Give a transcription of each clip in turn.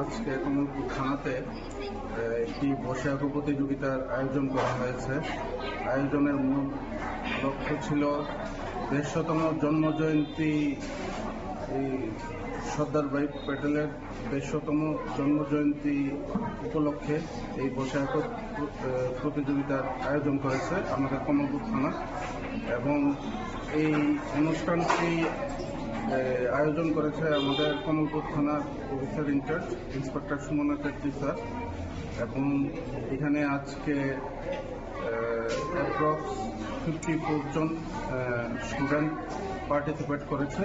আজকে কমলপুর থানাতে একটি বসে প্রতিযোগিতার আয়োজন করা হয়েছে। আয়োজনের মূল লক্ষ্য ছিল দেড়শতম জন্মজয়ন্তী এই সর্দার ভাই প্যাটেলের দেড়শতম জন্মজয়ন্তী উপলক্ষে এই বৈশাখ প্রতিযোগিতার আয়োজন করেছে আমাদের কমলপুর থানা। এবং এই অনুষ্ঠানটি আয়োজন করেছে আমাদের কমলপুর থানার officer in-charge inspector Sumana Chhetri sir. এবং এখানে আজকে অ্যাপ্রক্স ফিফটি ফোর জন স্টুডেন্ট পার্টিসিপেট করেছে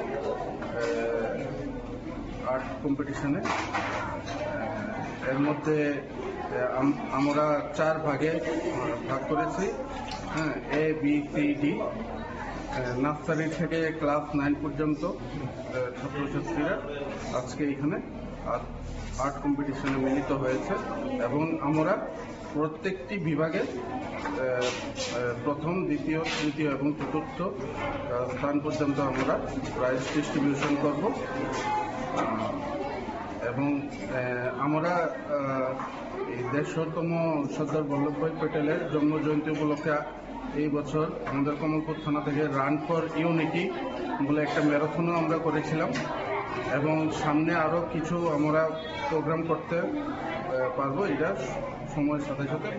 আর্ট কম্পিটিশনে এর মধ্যে আমরা চার ভাগে ভাগ করেছি হ্যাঁ A B C D nursery থেকে ক্লাস নাইন পর্যন্ত ছাত্রছাত্রীরা আজকে এখানে আর্ট- কম্পিটিশনে মিলিত হয়েছে এবং আমরা প্রত্যেকটি বিভাগে প্রথম, দ্বিতীয়, তৃতীয় এবং চতুর্থ স্থান পর্যন্ত আমরা প্রাইজ ডিস্ট্রিবিউশন করব। এবং আমরা এই দেড়শোতম সর্দার বল্লভভাই প্যাটেলের জন্ম জয়ন্তী উপলক্ষে এই বছর আমাদের কমলপুর থানা থেকে রান ফর ইউনিটি বলে একটা ম্যারাথনও আমরা করেছিলাম। এবং সামনে আরও কিছু আমরা প্রোগ্রাম করতে পারব, এটা সময়ের সাথে সাথে।